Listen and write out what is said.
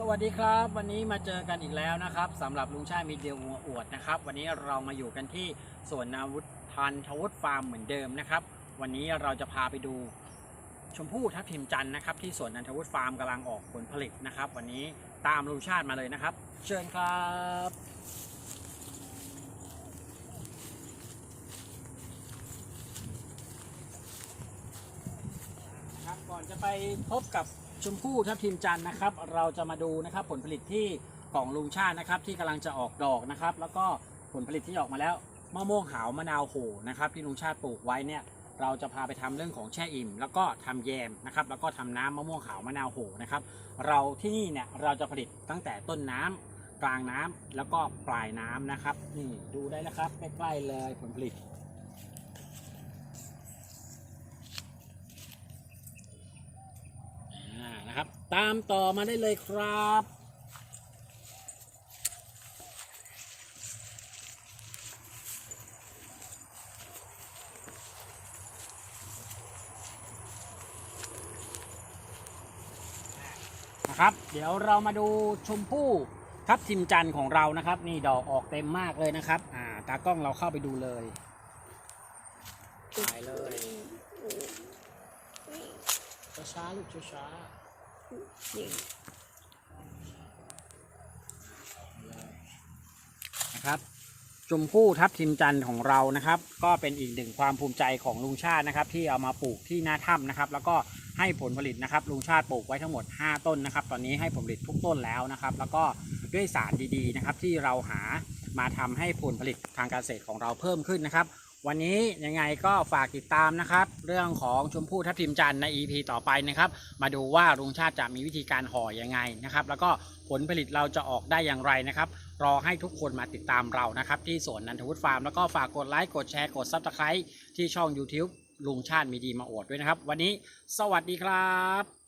สวัสดีครับ วันนี้มาเจอกันอีกแล้วนะครับสำหรับลุงชาติมีเดียวอวดนะครับ วันนี้เรามาอยู่กันที่สวนนาวุฒทันทวุฒฟาร์มเหมือนเดิมนะครับ วันนี้เราจะพาไปดูชมพู่ทับทิมจันนะครับ ที่สวนนันทวุฒฟาร์มกำลังออกผลผลิตนะครับ วันนี้ตามลุงชาติมาเลยนะครับ เชิญครับครับก่อนจะไปพบกับ ชมพู่ทับทิมจันนะครับ เราจะมาดูนะครับผลผลิตที่ของลุงชาตินะครับ ที่กำลังจะออกดอกนะครับ แล้วก็ผลผลิตที่ออกมาแล้วมะม่วงหาวมะนาวโหนะครับ ที่ลุงชาติปลูกไว้เนี่ยเราจะพาไปทำเรื่องของแช่อิ่ม แล้วก็ทำแยมนะครับแล้วก็ทำน้ำมะม่วงขาวมะนาวโหนะครับ เราที่นี่เนี่ยเราจะผลิตตั้งแต่ต้นน้ำกลางน้ำแล้วก็ปลายน้ำนะครับนี่ดูได้แล้วครับใกล้ๆเลยผลผลิต อ่า นะครับ ตามต่อมาได้เลยครับ นะครับ เดี๋ยวเรามาดูชมพู่ทับทิมจันทร์ของเรานะครับ นี่ดอกออกเต็มมากเลยนะครับ อ่าตากล้องเราเข้าไปดูเลยถ่ายเลยช้าๆลูกช้าๆ นะครับชมพู่ทับทิมจันทร์ของเรานะครับ ก็เป็นอีกหนึ่งความภูมิใจของลุงชาตินะครับ ที่เอามาปลูกที่หน้าถ้ำนะครับ แล้วก็ให้ผลผลิตนะครับ ลุงชาติปลูกไว้ทั้งหมด 5 ต้นนะครับ ตอนนี้ให้ผลผลิตทุกต้นแล้วนะครับ แล้วก็ด้วยสารดีๆนะครับที่เราหามาทำให้ผลผลิตทางการเกษตรของเราเพิ่มขึ้นนะครับ วันนี้ยังไงก็ฝากติดตามนะครับ เรื่องของชมพู่ทับทิมจันทร์ใน EP ต่อไปนะครับ มาดูว่าลุงชาติจะมีวิธีการห่อยังไงนะครับ แล้วก็ผลผลิตเราจะออกได้อย่างไรนะครับ รอให้ทุกคนมาติดตามเรานะครับ ที่สวนนันทวุฒิฟาร์มแล้วก็ฝากกดไลค์กดแชร์กดซับสไครต์ที่ช่อง YouTube ลุงชาติมีดีมาอวดด้วยนะครับ วันนี้สวัสดีครับ